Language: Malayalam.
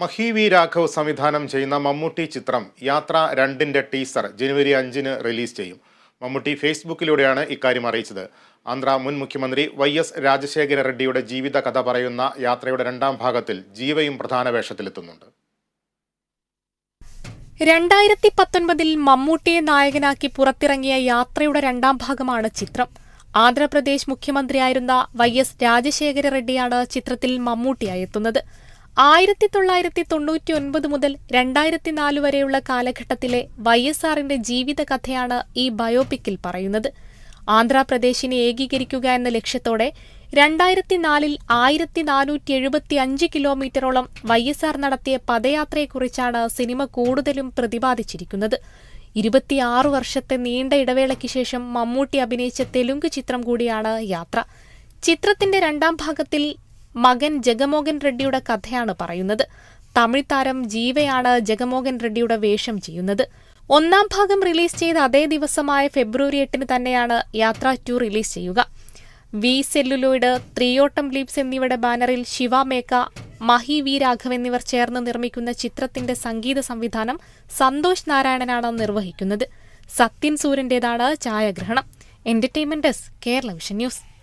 മഹി വി രാഘവ് സംവിധാനം ചെയ്യുന്ന മമ്മൂട്ടി ചിത്രം യാത്ര രണ്ടിന്റെ ടീസർ ജനുവരി അഞ്ചിന് റിലീസ് ചെയ്യും. മമ്മൂട്ടി ഫേസ്ബുക്കിലൂടെയാണ് ഇക്കാര്യം അറിയിച്ചത്. ആന്ധ്ര മുൻ മുഖ്യമന്ത്രി വൈ എസ് രാജശേഖര റെഡ്ഡിയുടെ ജീവിത കഥ പറയുന്ന യാത്രയുടെ രണ്ടാം ഭാഗത്തിൽ ജീവയും പ്രധാന വേഷത്തിലെത്തുന്നുണ്ട്. രണ്ടായിരത്തി പത്തൊൻപതിൽ മമ്മൂട്ടിയെ നായകനാക്കി പുറത്തിറങ്ങിയ യാത്രയുടെ രണ്ടാം ഭാഗമാണ് ചിത്രം. ആന്ധ്രാപ്രദേശ് മുഖ്യമന്ത്രിയായിരുന്ന വൈ എസ് രാജശേഖര റെഡ്ഡിയാണ് ചിത്രത്തിൽ മമ്മൂട്ടിയായി എത്തുന്നത്. ആയിരത്തി തൊള്ളായിരത്തി തൊണ്ണൂറ്റി ഒൻപത് മുതൽ രണ്ടായിരത്തി നാല് വരെയുള്ള കാലഘട്ടത്തിലെ വൈ എസ് ആറിന്റെ ജീവിതകഥയാണ് ഈ ബയോപിക്കിൽ പറയുന്നത്. ആന്ധ്രാപ്രദേശിനെ ഏകീകരിക്കുക എന്ന ലക്ഷ്യത്തോടെ രണ്ടായിരത്തി നാലിൽ ആയിരത്തി നാനൂറ്റി എഴുപത്തി അഞ്ച് കിലോമീറ്ററോളം വൈ എസ് ആർ നടത്തിയ പദയാത്രയെക്കുറിച്ചാണ് സിനിമ കൂടുതലും പ്രതിപാദിച്ചിരിക്കുന്നത്. ഇരുപത്തിയാറ് വർഷത്തെ നീണ്ട ഇടവേളയ്ക്ക് ശേഷം മമ്മൂട്ടി അഭിനയിച്ച തെലുങ്ക് ചിത്രം കൂടിയാണ് യാത്ര. ചിത്രത്തിന്റെ രണ്ടാം ഭാഗത്തിൽ മകൻ ജഗമോഹൻ റെഡ്ഡിയുടെ കഥയാണ് പറയുന്നത്. തമിഴ് താരം ജീവയാണ് ജഗമോഹൻ റെഡ്ഡിയുടെ വേഷം ചെയ്യുന്നത്. ഒന്നാം ഭാഗം റിലീസ് ചെയ്ത അതേ ദിവസമായ ഫെബ്രുവരി എട്ടിന് തന്നെയാണ് യാത്ര ടു റിലീസ് ചെയ്യുക. V celluloid three autumn leaves എന്നിവയുടെ ബാനറിൽ ശിവ മേക്ക മഹി വി രാഘവ് എന്നിവർ ചേർന്ന് നിർമ്മിക്കുന്ന ചിത്രത്തിന്റെ സംഗീത സംവിധാനം സന്തോഷ് നാരായണനാണ് നിർവഹിക്കുന്നത്. സത്യൻ സൂര്യന്റേതാണ് ഛായാഗ്രഹണം. Entertainment desk Kerala vision news